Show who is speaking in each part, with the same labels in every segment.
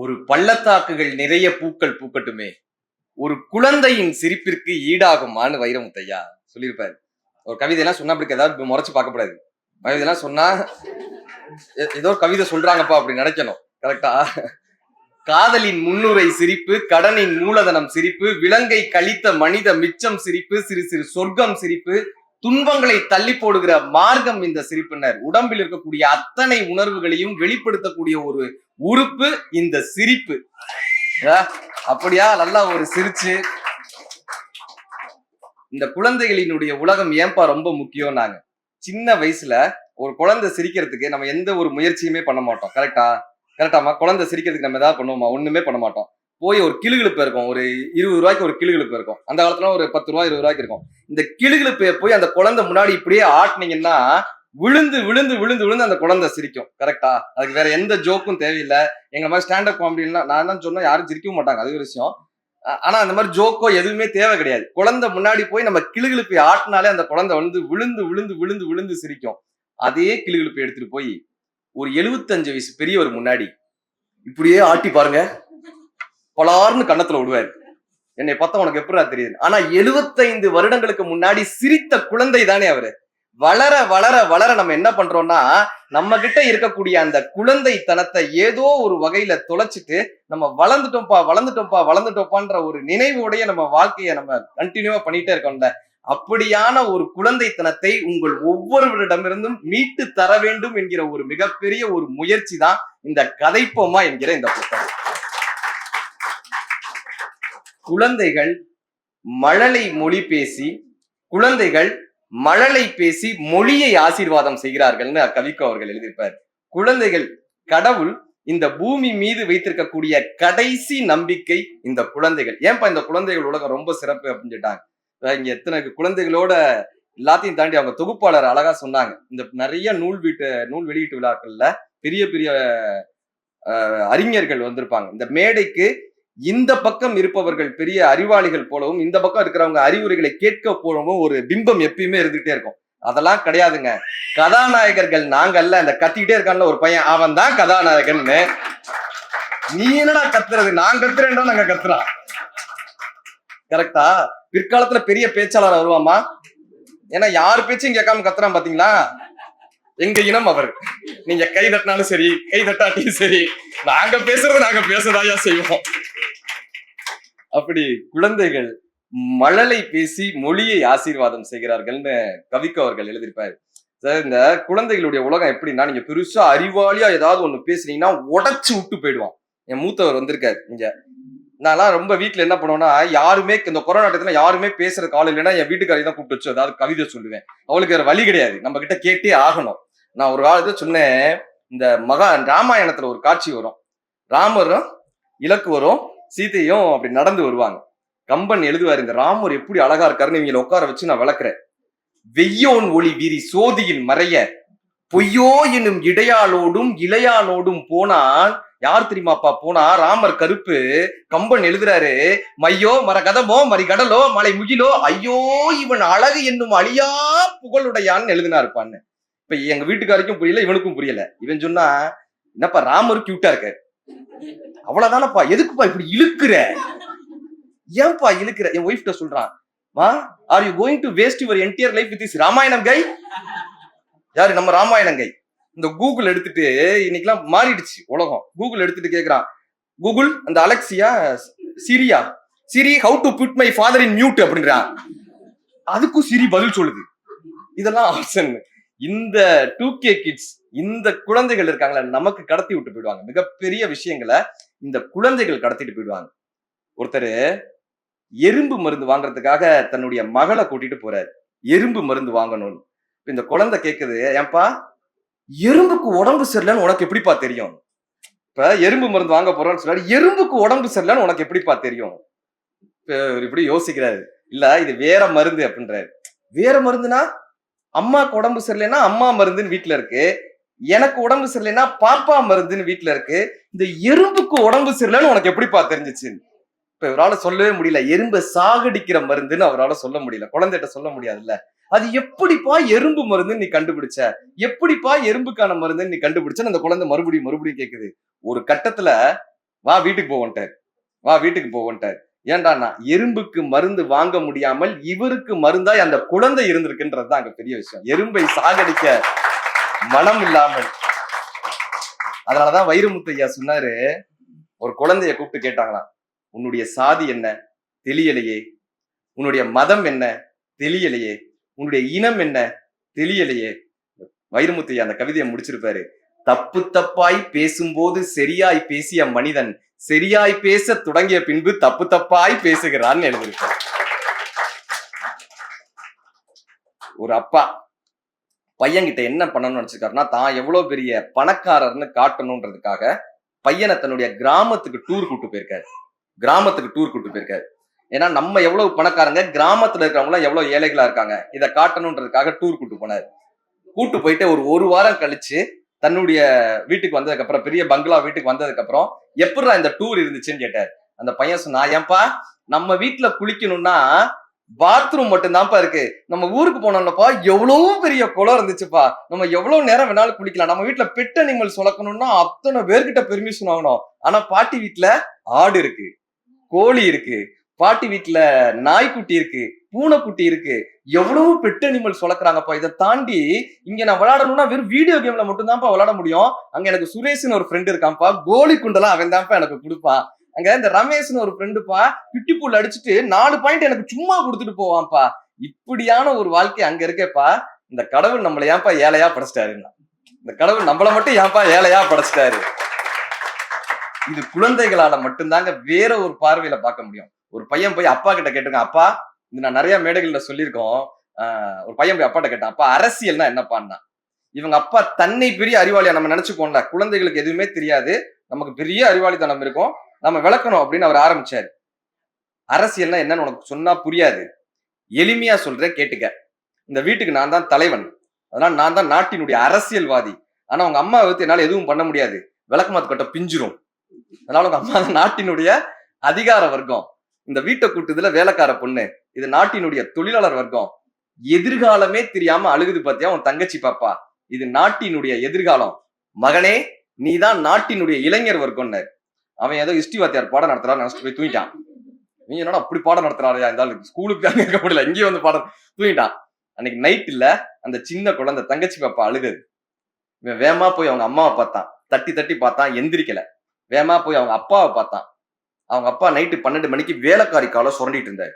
Speaker 1: ஒரு பள்ளத்தாக்குகள் நிறைய பூக்கள் பூக்கட்டுமே. ஒரு குழந்தையின் சிரிப்பிற்கு ஈடாகுமான்னு வைரமுத்தையா சொல்லியிருப்பாரு. ஒரு கவிதையெல்லாம் சொன்னா அப்படி ஏதாவது முறைச்சு பார்க்கக்கூடாது கவிதையெல்லாம் சொன்னா ஏதோ ஒரு கவிதை சொல்றாங்கப்பா அப்படி நினைக்கணும். கரெக்டா? காதலின் முன்னுரை சிரிப்பு கடனின் மூலதனம் சிரிப்பு விலங்கை கழித்த மனித மிச்சம் சிரிப்பு சிறு சிறு சொர்க்கம் சிரிப்பு துன்பங்களை தள்ளி போடுகிற மார்க்கம் இந்த சிரிப்பினர். உடம்பில் இருக்கக்கூடிய அத்தனை உணர்வுகளையும் வெளிப்படுத்தக்கூடிய ஒரு உறுப்பு இந்த சிரிப்பு. அப்படியா? நல்லா ஒரு சிரிச்சு. இந்த குழந்தைகளினுடைய உலகம் ஏன்பா ரொம்ப முக்கியம் நாங்க சின்ன வயசுல ஒரு குழந்தை சிரிக்கிறதுக்கு நம்ம எந்த ஒரு முயற்சியுமே பண்ண மாட்டோம். கரெக்டா கரெக்டாமா குழந்தை சிரிக்கிறதுக்கு நம்ம ஏதாவது பண்ணுவோமா? ஒண்ணுமே பண்ண மாட்டோம். போய் ஒரு கிளுகிழப்பு இருக்கும். ஒரு இருபது ரூபாய்க்கு ஒரு கிளுகிழப்பு இருக்கும். அந்த காலத்துல ஒரு பத்து ரூபாய் இருபது ரூபாய்க்கு இருக்கும். இந்த கிளுகிழுப்பை போய் அந்த குழந்தை முன்னாடி இப்படியே ஆட்டினீங்கன்னா விழுந்து விழுந்து விழுந்து விழுந்து அந்த குழந்தை சிரிக்கும். கரெக்டா அதுக்கு வேற எந்த ஜோக்கும் தேவையில்லை. எங்க மாதிரி ஸ்டாண்டப் காமெடிலாம் நான் தான் சொன்னா யாரும் சிரிக்கவும் மாட்டாங்க. அது ஒரு விஷயம். ஆனா அந்த மாதிரி ஜோக்கோ எதுவுமே தேவை கிடையாது. குழந்தை முன்னாடி போய் நம்ம கிளுகிழுப்பை ஆட்டினாலே அந்த குழந்தை வந்து விழுந்து விழுந்து விழுந்து விழுந்து சிரிக்கும். அதே கிளுகிழுப்பை எடுத்துட்டு போய் ஒரு எழுபத்தஞ்சு வயசு பெரியவர் முன்னாடி இப்படியே ஆட்டி பாருங்க. பலார்னு கன்னத்துல விடுவாரு. என்னை பார்த்தா உனக்கு எப்படா தெரியுது ஆனா 75 வருடங்களுக்கு முன்னாடி சிரித்த குழந்தை தானே அவரு. வளர வளர வளர நம்ம என்ன பண்றோம்னா நம்ம கிட்ட இருக்கக்கூடிய அந்த குழந்தைத்தனத்தை ஏதோ ஒரு வகையில தொலைச்சிட்டு நம்ம வளர்ந்துட்டோம்ப்பா வளர்ந்துட்டோம்ப்பா வளர்ந்துட்டோம்ப்பான்ற ஒரு நினைவோடைய நம்ம வாழ்க்கையை நம்ம கண்டினியூவா பண்ணிட்டே இருக்கோம்ல. அப்படியான ஒரு குழந்தைத்தனத்தை உங்கள் ஒவ்வொருவரிடமிருந்தும் மீட்டு தர வேண்டும் என்கிற ஒரு மிகப்பெரிய ஒரு முயற்சி தான் இந்த கதைப்போமா என்கிற இந்த புத்தகம். குழந்தைகள் மழலை மொழி பேசி குழந்தைகள் மழலை பேசி மொழியை ஆசீர்வாதம் செய்கிறார்கள்னு கவிக்கு அவர்கள் எழுதியிருப்பார். குழந்தைகள் கடவுள் இந்த பூமி மீது வைத்திருக்கக்கூடிய கடைசி நம்பிக்கை இந்த குழந்தைகள். ஏன்பா இந்த குழந்தைகள் உலகம் ரொம்ப சிறப்பு அப்படின்னு சொல்லிட்டாங்க. இங்க எத்தனை குழந்தைகளோட எல்லாத்தையும் தாண்டி அவங்க தொகுப்பாளர் அழகா சொன்னாங்க. இந்த நிறைய நூல் வீட்டு நூல் வெளியீட்டு விழாக்கள்ல பெரிய பெரிய அறிஞர்கள் வந்திருப்பாங்க. இந்த மேடைக்கு இந்த பக்கம் இருப்பவர்கள் பெரிய அறிவாளிகள் போலவும் இந்த பக்கம் இருக்கிறவங்க அறிவுரைகளை கேட்க போலவும் ஒரு பிம்பம் எப்பயுமே இருந்துகிட்டே இருக்கும். அதெல்லாம் கிடையாதுங்க. கதாநாயகர்கள் நாங்கல்ல அந்த கத்திக்கிட்டே இருக்கான்ல ஒரு பையன். அவன் தான் கதாநாயகன்னு. நீ என்னடா கத்துறது? நான் கத்துறேன்டா நாங்க கத்துறான் கரெக்டா பிற்காலத்துல பெரிய பேச்சாளர் வருவாமா ஏன்னா யார் பேச்சையும் கேட்காம கத்துறான் பாத்தீங்களா? எங்க இனம் அவர். நீங்க கை தட்டினாலும் சரி கை தட்டாட்டியும் சரி. நாங்க பேசுறது நாங்க பேசதாயா செய்வோம். அப்படி குழந்தைகள் மழலை பேசி மொழியை ஆசீர்வாதம் செய்கிறார்கள்னு கவிக்கு அவர்கள் எழுதியிருப்பாரு. சார் இந்த குழந்தைகளுடைய உலகம் எப்படின்னா நீங்க பெருசா அறிவாளியா ஏதாவது ஒண்ணு பேசுனீங்கன்னா உடச்சு விட்டு போயிடுவான். என் மூத்தவர் வந்திருக்காரு இங்க. நான்லாம் ரொம்ப வீட்டுல என்ன பண்ணுவேன்னா யாருமே இந்த கொரோனா டயத்துல யாருமே பேசுற காலம் இல்லைன்னா என் வீட்டுக்காரி தான் கூப்பிட்டு வச்சு ஏதாவது கவிதை சொல்லுவேன். அவளுக்கு வேற வழி கிடையாது. நம்ம கிட்ட கேட்டே ஆகணும். நான் ஒரு காலத்துல சொன்னேன் இந்த மகா ராமாயணத்துல ஒரு காட்சி வரும். ராமரும் இலக்கு வரும். சீதையும் அப்படி நடந்து வருவாங்க. கம்பன் எழுதுவார் இந்த ராமர் எப்படி அழகா இருக்காருன்னு இவங்களை உட்கார வச்சு நான் விளக்குறேன். வெய்யோன் ஒளி வீரி சோதியில் மறைய பொய்யோ எனும் இடையாளோடும் இளையாளோடும் போனால் யார் தெரியுமாப்பா போனா? ராமர் கருப்பு கம்பன் எழுதுறாரு மையோ மர கதமோ மரி கடலோ மலை முகிலோ ஐயோ இவன் அழகு என்னும் அழியா புகழுடையான்னு எழுதினா இருப்பான்னு இப்ப எங்க வீட்டுக்காருக்கும் புரியல இவனுக்கும் புரியல. இவன் சொன்னா என்னப்பா ராமர் கியூட்டா இருக்காரு. அவ்வளவுதானப்பா எதுக்குப்பா இப்படி இழுக்கிற? ஏன்பா இழுக்கிற? என் ஒய்ஃப்ட சொல்றான் மா are you going to waste your entire life with is Ramayanam கை யாரு? நம்ம ராமாயணம் கை இந்த கூகுள் எடுத்துட்டு இன்னைக்கெல்லாம் மாறிடுச்சு உலகம். கூகுள் எடுத்துட்டு கேக்குறான் கூகுள் அந்த Alexa Syria Siri how to put my father in mute அப்படின்றான். அதுக்கும் சிரி பதில் சொல்லுது. இதெல்லாம் ஆப்ஷன் இந்த டூ கே கிட்ஸ் இந்த குழந்தைகள் இருக்காங்களே நமக்கு கடத்தி விட்டு போயிடுவாங்க. மிகப்பெரிய விஷயங்களை இந்த குழந்தைகள் கடத்திட்டு போயிடுவாங்க. ஒருத்தர் எறும்பு மருந்து வாங்குறதுக்காக தன்னுடைய மகளை கூட்டிட்டு போறாரு. எறும்பு மருந்து வாங்கணும்னு. இந்த குழந்தை கேக்குது ஏன்பா எறும்புக்கு உடம்பு சரியில்லைன்னு உனக்கு எப்படிப்பா தெரியும்? இப்ப எறும்பு மருந்து வாங்க போறோம்னு சொல்றாரு எறும்புக்கு உடம்பு சரியில்லைன்னு உனக்கு எப்படிப்பா தெரியும்? இப்படி யோசிக்கிறாரு. இல்ல இது வேற மருந்து அப்படின்றாரு. வேற மருந்துனா அம்மாக்கு உடம்பு சரியில்லைன்னா அம்மா மருந்துன்னு வீட்டுல இருக்கு. எனக்கு உடம்பு சரியில்லைன்னா பாப்பா மருந்துன்னு வீட்டுல இருக்கு. இந்த எறும்புக்கு உடம்பு சரியில்லைன்னு உனக்கு எப்படிப்பா தெரிஞ்சிச்சு? இப்ப இவரால சொல்லவே முடியல. எறும்பை சாகடிக்கிற மருந்துன்னு அவரால சொல்ல முடியல. குழந்தைகிட்ட சொல்ல முடியாதுல்ல. அது எப்படிப்பா எறும்பு மருந்துன்னு நீ கண்டுபிடிச்ச? எப்படிப்பா எறும்புக்கான மருந்துன்னு நீ கண்டுபிடிச்ச அந்த குழந்தை மறுபடியும் மறுபடியும் கேக்குது. ஒரு கட்டத்துல வா வீட்டுக்கு போவோன்ட்டார் வா வீட்டுக்கு போவோன்ட்டார் ஏண்டாண்ணா எறும்புக்கு மருந்து வாங்க முடியாமல் இவருக்கு மருந்தாய் அந்த குழந்தை இருந்திருக்குன்றது தான் அங்க பெரிய விஷயம். எறும்பை சாகடிக்க மனம் இல்லாமல். அதனாலதான் வைரமுத்தையா சொன்னாரு ஒரு குழந்தைய கூப்பிட்டு கேட்டாங்களாம் உன்னுடைய சாதி என்ன? தெரியலையே உன்னுடைய மதம் என்ன? தெரியலையே உன்னுடைய இனம் என்ன? தெரியலையே வைரமுத்தையா அந்த கவிதையை முடிச்சிருப்பாரு. தப்பு தப்பாய் பேசும்போது சரியாய் பேசிய மனிதன் சரியாய் பேச தொடங்கிய பின்பு தப்பு தப்பாய் பேசுகிறான்னு எழுதியிருப்பார். ஒரு அப்பா பையன்கிட்ட என்ன பண்ணணும்னு நினைச்சிருக்காருன்னா தான் எவ்வளோ பெரிய பணக்காரர்னு காட்டணுன்றதுக்காக பையனை தன்னுடைய கிராமத்துக்கு டூர் கூட்டு போயிருக்காரு. கிராமத்துக்கு டூர் கூட்டு போயிருக்காரு. ஏன்னா நம்ம எவ்வளவு பணக்காரங்க கிராமத்துல இருக்கிறவங்களாம் எவ்வளவு ஏழைகளா இருக்காங்க இதை காட்டணுன்றதுக்காக டூர் கூட்டு போனாரு. கூட்டு போயிட்டு ஒரு ஒரு வாரம் கழிச்சு தன்னுடைய வீட்டுக்கு வந்ததுக்கு அப்புறம் பெரிய பங்களா வீட்டுக்கு வந்ததுக்கு அப்புறம் எப்படிடா இந்த டூர் இருந்துச்சுன்னு கேட்டார். அந்த பையன் சொன்னா ஏன்பா நம்ம வீட்டுல குளிக்கணும்னா பாத்ரூம் மட்டும்தான்ப்பா இருக்கு. நம்ம ஊருக்கு போனோம்னப்பா எவ்வளவு பெரிய குளம் இருந்துச்சுப்பா. நம்ம எவ்வளவு நேரம் வேணாலும் குளிக்கலாம். நம்ம வீட்டுல பெட் அனிமல் சுளக்கணும்னா அத்தனை பேர்கிட்ட பெர்மிஷன் வாங்கணும். ஆனா பாட்டி வீட்டுல ஆடு இருக்கு கோழி இருக்கு பாட்டி வீட்டுல நாய்க்குட்டி இருக்கு பூனைக்குட்டி இருக்கு. எவ்வளவு பெட் அனிமல் சுளக்குறாங்கப்பா. இதை தாண்டி இங்க நான் விளையாடணும்னா வெறும் வீடியோ கேம்ல மட்டும்தான்ப்பா விளையாட முடியும். அங்க எனக்கு சுரேஷ்னு ஒரு ஃப்ரெண்ட் இருக்கான்ப்பா. கோலி குண்டெல்லாம் அவன் தான்ப்பா எனக்கு கொடுப்பான். அங்க இந்த ரமேஷ்னு ஒரு ஃப்ரெண்டுப்பா கிட்டிப்பூல் அடிச்சுட்டு நாலு பாயிண்ட் எனக்கு சும்மா கொடுத்துட்டு போவான்ப்பா. இப்படியான ஒரு வாழ்க்கை அங்க இருக்கேப்பா. இந்த கடவுள் நம்மளை ஏன்பா ஏழையா படைச்சிட்டாருன்னா. இந்த கடவுள் நம்மள மட்டும் ஏன்பா ஏழையா படைச்சிட்டாரு? இது குழந்தைகளால மட்டும்தாங்க வேற ஒரு பார்வையில பார்க்க முடியும். ஒரு பையன் போய் அப்பா கிட்ட கேட்டுங்க அப்பா இது நான் நிறைய மேடைகள்ல சொல்லியிருக்கோம். ஒரு பையன் போய் அப்பாட்ட கேட்டான் அப்பா அரசியல்னா என்னப்பான்னா? இவங்க அப்பா தன்னை பெரிய அறிவாளியா நம்ம நினைச்சுக்கோம்ல குழந்தைகளுக்கு எதுவுமே தெரியாது. நமக்கு பெரிய அறிவாளித்தனம் இருக்கும். நம்ம விளக்கணும் அப்படின்னு அவர் ஆரம்பிச்சாரு. அரசியல்னா என்னன்னு உனக்கு சொன்னா புரியாது. எளிமையா சொல்றேன் கேட்டுக்க. இந்த வீட்டுக்கு நான் தான் தலைவன். அதனால நான் தான் நாட்டினுடைய அரசியல்வாதி. ஆனா உங்க அம்மா வந்து என்னால எதுவும் பண்ண முடியாது. விளக்கமாத்து கட்ட பிஞ்சிரும். அதனால உங்க அம்மா தான் நாட்டினுடைய அதிகார வர்க்கம். இந்த வீட்டை கூட்டுதுல வேலைக்கார பொண்ணு. இது நாட்டினுடைய தொழிலாளர் வர்க்கம். எதிர்காலமே தெரியாம அழுகுது பாத்தியா உன் தங்கச்சி பாப்பா. இது நாட்டினுடைய எதிர்காலம். மகனே நீதான் நாட்டினுடைய இளைஞர் வர்க்கம்னு அவன் ஏதோ ஹிஸ்டரி வாத்தியார் பாடம் நடத்துறாரு நினைச்சிட்டு போய் தூங்கிட்டான். நீ என்னடா அப்படி பாடம் நடத்துறாருயா? இருந்தாலும் ஸ்கூலுக்கு தாங்க இருக்க முடியல. இங்கேயும் வந்து பாடம் தூங்கிட்டான். அன்னைக்கு நைட் இல்ல அந்த சின்ன குழந்தை தங்கச்சி பாப்பா அழுகுது. இவன் வேமா போய் அவங்க அம்மாவை பார்த்தான். தட்டி தட்டி பார்த்தான் எந்திரிக்கல. வேமா போய் அவங்க அப்பாவை பார்த்தான். அவங்க அப்பா நைட்டு பன்னெண்டு மணிக்கு வேலைக்காரி காலை சுரண்டிட்டு இருந்தாரு.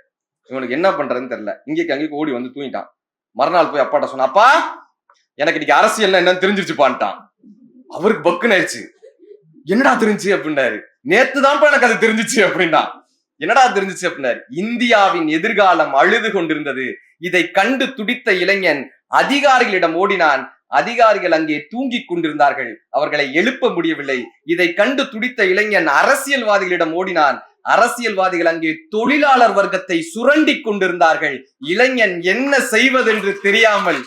Speaker 1: இவனுக்கு என்ன பண்றதுன்னு தெரியல. இங்கேக்கு அங்கேயும் ஓடி வந்து தூங்கிட்டான். மறுநாள் போய் அப்பாட்ட சொன்ன அப்பா எனக்கு இன்னைக்கு அரசியல் என்னன்னு தெரிஞ்சிருச்சுப்பான்ட்டான். அவருக்கு பக்குன்னு ஆயிடுச்சு. என்னடா தெரிஞ்சு அப்படின்னாரு. நேத்து தான் எனக்கு அது தெரிஞ்சிச்சு அப்படின்னா. என்னடா தெரிஞ்சிச்சு அப்படின்னாரு. இந்தியாவின் எதிர்காலம் அழுது கொண்டிருந்தது. இதை கண்டு துடித்த இளைஞன் அதிகாரிகளிடம் ஓடினான். அதிகாரிகள் அங்கே தூங்கிக் கொண்டிருந்தார்கள். அவர்களை எழுப்ப முடியவில்லை. இதை கண்டு துடித்த இளைஞன் அரசியல்வாதிகளிடம் ஓடினான். அரசியல்வாதிகள் அங்கே தொழிலாளர் வர்க்கத்தை சுரண்டி கொண்டிருந்தார்கள். இளைஞன் என்ன செய்வதென்று தெரியாமல்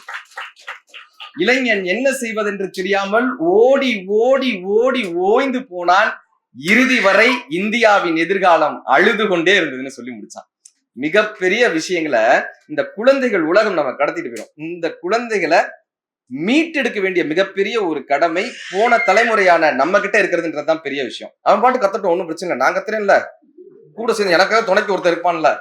Speaker 1: இளைஞன் என்ன செய்வதென்று தெரியாமல் ஓடி ஓடி ஓடி ஓய்ந்து போனான். இறுதி வரை இந்தியாவின் எதிர்காலம் அழுது கொண்டே இருந்ததுன்னு சொல்லி முடிச்சான். மிகப்பெரிய விஷயங்களை இந்த குழந்தைகள் உலகம் நம்ம கடத்திட்டு போயிடும். இந்த குழந்தைகளை மீட்டெடுக்க வேண்டிய மிகப்பெரிய ஒரு கடமை போன தலைமுறையான நம்ம கிட்ட இருக்கிறதுன்றதுதான் பெரிய விஷயம். அவன் பாட்டு கத்துட்டோம் ஒன்றும் பிரச்சனை இல்லை. நான் கத்துறேன்ல. கூட சேர்ந்து எனக்காக துணைக்கு ஒருத்தர் இருப்பான்ல.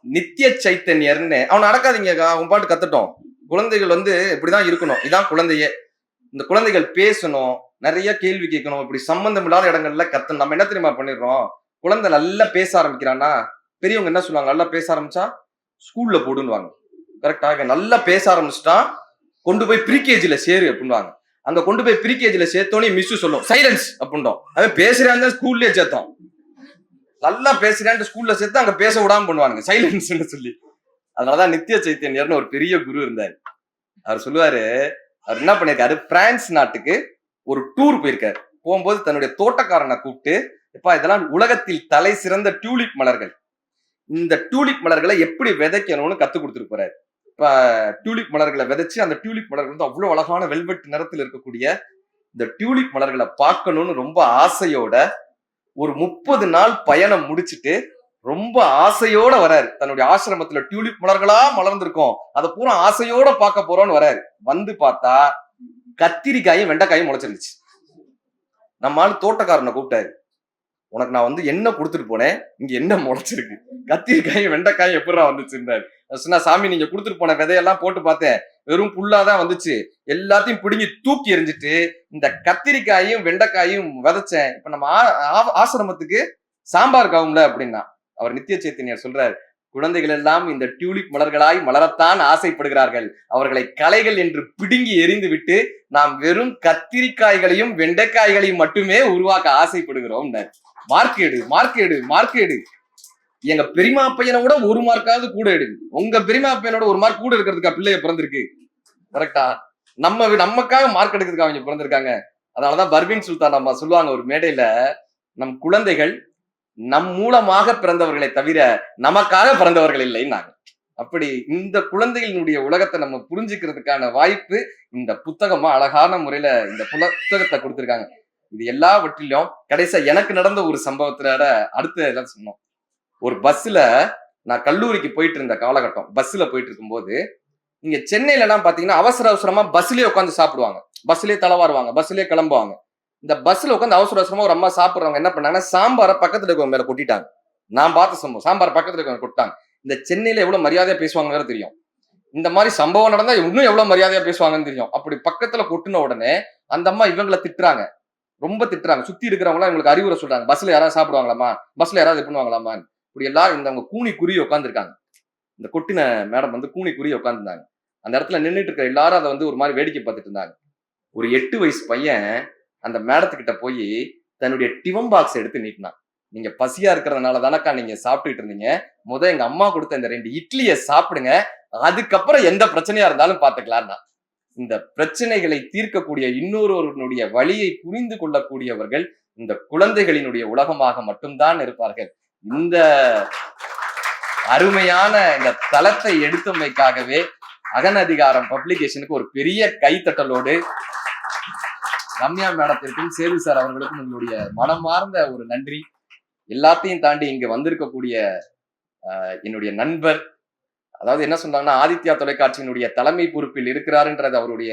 Speaker 1: நித்திய சைத்தன்யர்னு. அவன் நடக்காதீங்க அவன் பாட்டு கத்துட்டோம். குழந்தைகள் வந்து இப்படிதான் இருக்கணும். இதான் குழந்தையே. இந்த குழந்தைகள் பேசணும். நிறைய கேள்வி கேட்கணும். இப்படி சம்பந்தம் இல்லாத இடங்கள்ல கத்தணும் நம்ம என்ன தெரியுமா பண்ணிடுறோம்? குழந்தை நல்லா பேச ஆரம்பிக்கிறான்னா பெரியவங்க என்ன சொல்லுவாங்க? நல்லா பேச ஆரம்பிச்சா ஸ்கூல்ல போடுன்னுவாங்க. கரெக்டா நல்லா பேச ஆரம்பிச்சிட்டான் கொண்டு போய் ப்ரீகேஜில சேரு அப்படின்வாங்க அங்க கொண்டு போய் ப்ரீகேஜில சேர்த்தோன்னே மிஸ் சொல்லும். சைலன்ஸ் அப்படின்றோம் அவன் பேசுறான்னு ஸ்கூல்லயே சேர்த்தோம் நல்லா பேசுறான்ட்டு ஸ்கூல்ல சேர்த்து அங்க பேச விடாம பண்ணுவாங்க சைலன்ஸ்னு சொல்லி. அதனாலதான் நித்திய சைத்தன்யர்னு ஒரு பெரிய குரு இருந்தாரு. அவர் சொல்லுவாரு அவர் என்ன பண்ணிருக்காரு பிரான்ஸ் நாட்டுக்கு ஒரு டூர் போயிருக்காரு. போகும்போது தன்னுடைய தோட்டக்காரனை கூப்பிட்டு எப்பா இதெல்லாம் உலகத்தில் தலை சிறந்த டியூலிப் மலர்கள். இந்த டியூலிப் மலர்களை எப்படி விதைக்கணும்னு கத்து கொடுத்துட்டு போறாரு. இப்ப டியூலிப் மலர்களை விதைச்சு அந்த டியூலிப் மலர்கள் வந்து அவ்வளவு அழகான வெல்வெட் நிறத்தில் இருக்கக்கூடிய இந்த டியூலிப் மலர்களை பார்க்கணும்னு ரொம்ப ஆசையோட ஒரு முப்பது நாள் பயணம் முடிச்சுட்டு ரொம்ப ஆசையோட வராரு. தன்னுடைய ஆசிரமத்துல டியூலிப் மலர்களா மலர்ந்திருக்கும். அதை பூரா ஆசையோட பார்க்க போறோம்னு வராரு. வந்து பார்த்தா கத்திரிக்காயும் வெண்டைக்காயும் முளைச்சிருந்துச்சு. நம்ம தோட்டக்காரனை கூப்பிட்டாரு. உனக்கு நான் வந்து என்ன கொடுத்துட்டு போனேன். இங்க என்ன முளைச்சிருக்கு. கத்திரிக்காயும் வெண்டைக்காயும் எப்படிடா வந்துச்சுருந்தாரு சொன்னா சாமி நீங்க கொடுத்துட்டு போன விதையெல்லாம் போட்டு பார்த்தேன். வெறும் புல்லாதான் வந்துச்சு. எல்லாத்தையும் பிடுங்கி தூக்கி எறிஞ்சிட்டு இந்த கத்திரிக்காயும் வெண்டைக்காயும் விதைச்சேன். இப்ப நம்ம ஆ- ஆ- ஆசிரமத்துக்கு சாம்பார் காவும்ல அப்படின்னா அவர் நித்திய சேத்தனியார் சொல்றாரு குழந்தைகள் எல்லாம் இந்த டியூலிப் மலர்களாய் மலரத்தான் ஆசைப்படுகிறார்கள். அவர்களை கலைகள் என்று பிடுங்கி எறிந்து விட்டு நாம் வெறும் கத்திரிக்காய்களையும் வெண்டைக்காய்களையும் மட்டுமே உருவாக்க ஆசைப்படுகிறோம் மார்க்கேடு மார்க்கெடு மார்க்கெடு எங்க பெரியமா பையனை விட ஒரு மார்க்காவது கூட எடு. உங்க பெரியமா பையனோட ஒரு மார்க் கூட இருக்கிறதுக்கா பிள்ளைய பிறந்திருக்கு? கரெக்டா நம்ம நமக்காக மார்க் எடுக்கிறதுக்கு அவங்க பிறந்திருக்காங்க. அதனாலதான் பர்வீன் சுல்தான் நம்ம சொல்லுவாங்க ஒரு மேடையில நம் குழந்தைகள் நம் மூலமாக பிறந்தவர்களை தவிர நமக்காக பிறந்தவர்கள் இல்லைன்னாங்க. அப்படி இந்த குழந்தைகளினுடைய உலகத்தை நம்ம புரிஞ்சுக்கிறதுக்கான வாய்ப்பு இந்த புத்தகமா அழகான முறையில இந்த புத்தகத்தை கொடுத்திருக்காங்க. இது எல்லாவற்றிலும் கடைசியா எனக்கு நடந்த ஒரு சம்பவத்துல அடுத்த எல்லாம் சொன்னோம் ஒரு பஸ்ல நான் கல்லூரிக்கு போயிட்டு இருந்த காலகட்டம். பஸ்ல போயிட்டு இருக்கும்போது இங்க சென்னையில எல்லாம் பாத்தீங்கன்னா அவசர அவசரமா பஸ்லயே உட்காந்து சாப்பிடுவாங்க. பஸ்லயே தலைவாருவாங்க பஸ்லயே கிளம்புவாங்க. இந்த பஸ்ல உட்காந்து அவசர அவசரமா ஒரு அம்மா சாப்பிட்றவங்க என்ன பண்ணாங்கன்னா சாம்பாரை பக்கத்துல இருக்கவங்க மேல கொட்டிட்டாங்க. நான் பார்த்த சம்பவம் சாம்பார் பக்கத்துல இருக்கவங்க கொட்டாங்க இந்த சென்னையில எவ்வளவு மரியாதையா பேசுவாங்க தெரியும். இந்த மாதிரி சம்பவம் நடந்தா இன்னும் எவ்வளவு மரியாதையா பேசுவாங்கன்னு தெரியும். அப்படி பக்கத்துல கொட்டின உடனே அந்த அம்மா இவங்களை திட்டுறாங்க. ரொம்ப திட்டுறாங்க. சுத்தி இருக்கிறவங்களாம் இவங்களுக்கு அறிவுரை சொல்றாங்க. பஸ்ல யாராவது சாப்பிடுவாங்களாமா? பஸ்ல யாராவது இது பண்ணுவாங்களாமா இப்படி எல்லாரும் இந்த அவங்க கூனி குறி உட்காந்துருக்காங்க இந்த கொட்டின மேடம் வந்து கூனி குருவி உட்காந்துருந்தாங்க அந்த இடத்துல நின்றுட்டு இருக்கிற எல்லாரும் அதை வந்து ஒரு மாதிரி வேடிக்கை பார்த்துட்டு இருந்தாங்க. ஒரு எட்டு வயசு பையன் அந்த மேடத்துக்கிட்ட போய் தன்னுடைய டிவம் பாக்ஸ் எடுத்து நீட்டினான். நீங்க பசியா இருக்கிறதுனால தானக்கா நீங்க சாப்பிட்டுட்டு இருந்தீங்க. முத எங்க அம்மா கொடுத்த இந்த ரெண்டு இட்லியை சாப்பிடுங்க. அதுக்கப்புறம் எந்த பிரச்சனையா இருந்தாலும் பாத்துக்கலாம்னா இந்த பிரச்சனைகளை தீர்க்கக்கூடிய இன்னொருவருடைய வழியை புரிந்து கொள்ளக்கூடியவர்கள் இந்த குழந்தைகளினுடைய உலகமாக மட்டும்தான் இருப்பார்கள். இந்த அருமையான இந்த தளத்தை எடுத்தமைக்காகவே அகன் அதிகாரம் பப்ளிகேஷனுக்கு ஒரு பெரிய கைத்தட்டலோடு ரம்யா மேடத்திற்கும் சேது சார் அவர்களுக்கும் உங்களுடைய மனமார்ந்த ஒரு நன்றி. எல்லாத்தையும் தாண்டி இங்க வந்திருக்கக்கூடிய என்னுடைய நண்பர் அதாவது என்ன சொன்னாங்கன்னா ஆதித்யா தொலைக்காட்சியினுடைய தலைமை பொறுப்பில் இருக்கிறாருன்றது அவருடைய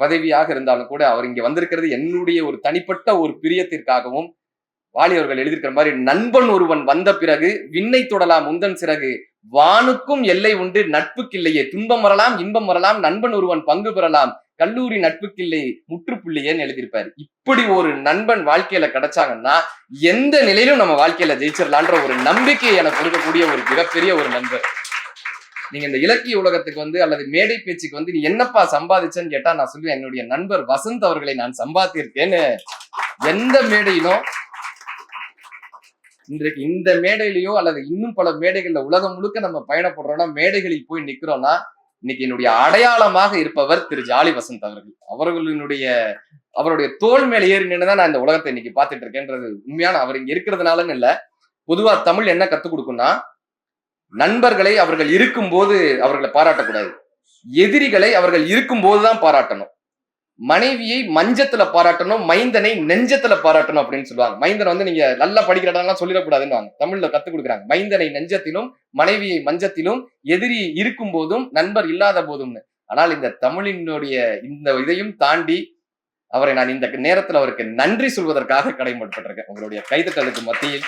Speaker 1: பதவியாக இருந்தாலும் கூட அவர் இங்க வந்திருக்கிறது என்னுடைய ஒரு தனிப்பட்ட ஒரு பிரியத்திற்காகவும் வாலி அவர்கள் எழுதியிருக்கிற மாதிரி நண்பன் ஒருவன் வந்த பிறகு விண்ணை தொடலாம் உந்தன் சிறகு வானுக்கும் எல்லை உண்டு நட்புக்கில்லையே துன்பம் வரலாம் இன்பம் வரலாம் நண்பன் ஒருவன் பங்கு பெறலாம் கல்லூரி நட்புக்கில்லை முற்றுப்புள்ளியேன்னு எழுதியிருப்பாரு. இப்படி ஒரு நண்பன் வாழ்க்கையில கிடைச்சாங்கன்னா எந்த நிலையிலும் நம்ம வாழ்க்கையில ஜெயிச்சிடலான்ற ஒரு நம்பிக்கையை எனக்கு கொடுக்கக்கூடிய ஒரு மிகப்பெரிய ஒரு நண்பர். நீங்க இந்த இலக்கிய உலகத்துக்கு வந்து அல்லது மேடை பேச்சுக்கு வந்து நீ என்னப்பா சம்பாதிச்சேன்னு கேட்டா நான் சொல்லுவேன் என்னுடைய நண்பர் வசந்த் அவர்களை நான் சம்பாதித்திருக்கேன்னு எந்த மேடையிலும் இன்றைக்கு இந்த மேடையிலயோ அல்லது இன்னும் பல மேடைகள்ல உலகம் முழுக்க நம்ம பயணப்படுறோம்னா மேடைகளில் போய் நிக்கிறோம்னா இன்னைக்கு என்னுடைய அடையாளமாக இருப்பவர் திரு ஜாலி வசந்த் அவர்கள். அவர்களினுடைய அவருடைய தோல் மேல ஏறி நின்னுதான் நான் இந்த உலகத்தை இன்னைக்கு பார்த்துட்டு இருக்கேன்றது உண்மையான அவர் இங்க இருக்கிறதுனாலன்னு இல்ல. பொதுவா தமிழ் என்ன கத்துக் கொடுக்கும்னா நண்பர்களை அவர்கள் இருக்கும் போது அவர்களை பாராட்டக்கூடாது. எதிரிகளை அவர்கள் இருக்கும் போதுதான் பாராட்டணும். மனைவியை மஞ்சத்துல பாராட்டணும் மைந்தனை நெஞ்சத்துல பாராட்டணும் அப்படின்னு சொல்லுவாங்க. மைந்தன் வந்து நீங்க நல்லா படிக்கிறதெல்லாம் சொல்லிடக்கூடாதுன்னு தமிழ்ல கத்துக் கொடுக்குறாங்க. மைந்தனை நெஞ்சத்திலும் மனைவியை மஞ்சத்திலும் எதிரி இருக்கும் போதும் நண்பர் இல்லாத போதும்னு. ஆனால் இந்த தமிழினுடைய இந்த இதையும் தாண்டி அவரை நான் இந்த நேரத்துல அவருக்கு நன்றி சொல்வதற்காக கடமைப்பட்டிருக்கேன் உங்களுடைய கைதட்டலுக்கு மத்தியில்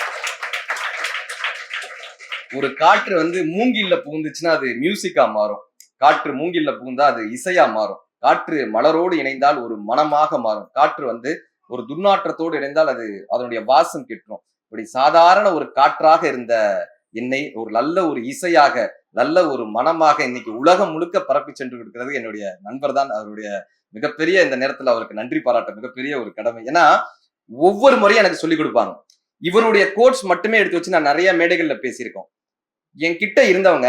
Speaker 1: ஒரு காற்று வந்து மூங்கில்ல புகுந்துச்சுன்னா அது மியூசிக்கா மாறும். காற்று மூங்கில்ல புகுந்தா அது இசையா மாறும். காற்று மலரோடு இணைந்தால் ஒரு மனமாக மாறும். காற்று வந்து ஒரு துர்நாற்றத்தோடு இணைந்தால் அது அதனுடைய வாசம் கிட்டும் இப்படி சாதாரண ஒரு காற்றாக இருந்த என்னை ஒரு நல்ல ஒரு இசையாக நல்ல ஒரு மனமாக இன்னைக்கு உலகம் முழுக்க பரப்பி சென்று இருக்கிறது என்னுடைய நண்பர் தான் அவருடைய மிகப்பெரிய இந்த நேரத்துல அவருக்கு நன்றி பாராட்ட மிகப்பெரிய ஒரு கடமை. ஏன்னா ஒவ்வொரு முறையும் எனக்கு சொல்லிக் கொடுப்பாங்க. இவருடைய கோட்ஸ் மட்டுமே எடுத்து வச்சு நான் நிறைய மேடைகள்ல பேசியிருக்கோம். என்கிட்ட இருந்தவங்க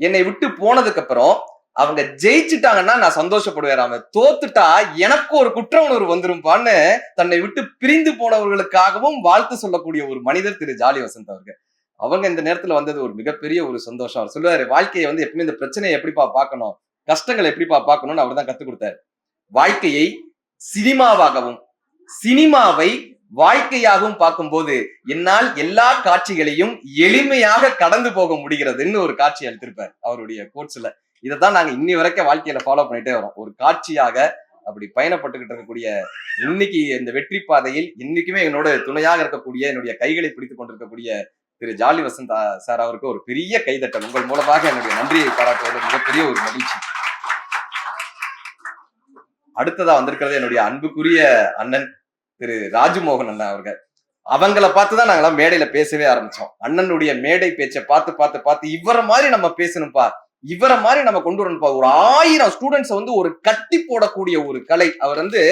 Speaker 1: என்னை விட்டு போனதுக்கு அப்புறம் அவங்க ஜெயிச்சுட்டாங்கன்னா நான் சந்தோஷப்படுவேன் அவன் தோத்துட்டா எனக்கு ஒரு குற்ற உணர்வு வந்துரும்பான்னு தன்னை விட்டு பிரிந்து போனவர்களுக்காகவும் வாழ்த்து சொல்லக்கூடிய ஒரு மனிதர் திரு ஜாலி வசந்த் அவர்கள். அவங்க இந்த நேரத்துல வந்தது ஒரு மிகப்பெரிய ஒரு சந்தோஷம். அவர் சொல்லுவாரு வாழ்க்கையை வந்து எப்பவுமே இந்த பிரச்சனையை எப்படிப்பா பார்க்கணும்? கஷ்டங்களை எப்படிப்பா பார்க்கணும்னு அவர் தான் கத்துக் கொடுத்தாரு. வாழ்க்கையை சினிமாவாகவும் சினிமாவை வாழ்க்கையாகவும் பார்க்கும்போது என்னால் எல்லா காட்சிகளையும் எளிமையாக கடந்து போக முடிகிறதுன்னு ஒரு காட்சி அளித்திருப்பார் அவருடைய கோட்ஸ்ல இதைத்தான் நாங்க இன்னி வரைக்கும் வாழ்க்கையில ஃபாலோ பண்ணிட்டே வரோம். ஒரு காட்சியாக அப்படி பயணப்பட்டுக்கிட்டு இருக்கக்கூடிய இன்னைக்கு இந்த வெற்றி பாதையில் இன்னைக்குமே என்னோட துணையாக இருக்கக்கூடிய என்னுடைய கைகளை பிடித்துக் கொண்டிருக்கக்கூடிய திரு ஜாலி வசந்த் சார் அவருக்கு ஒரு பெரிய கைதட்டல். உங்கள் மூலமாக என்னுடைய நன்றியை பாராட்டுவது மிகப்பெரிய ஒரு மகிழ்ச்சி. அடுத்ததா வந்திருக்கிறது என்னுடைய அன்புக்குரிய அண்ணன் திரு ராஜமோகன் அண்ணன் அவர்கள். அவங்கள பார்த்துதான் நாங்களாம் மேடையில பேசவே ஆரம்பிச்சோம். அண்ணனுடைய மேடை பேச்சை பார்த்து பார்த்து பார்த்து இவர மாதிரி நம்ம பேசணும்ப்பா இவரை மாதிரி நம்ம கொண்டு வரணும் ஒரு ஆயிரம் ஸ்டூடெண்ட்ஸ் வந்து ஒரு கட்டி போடக்கூடிய ஒரு கலை. அவர் வந்து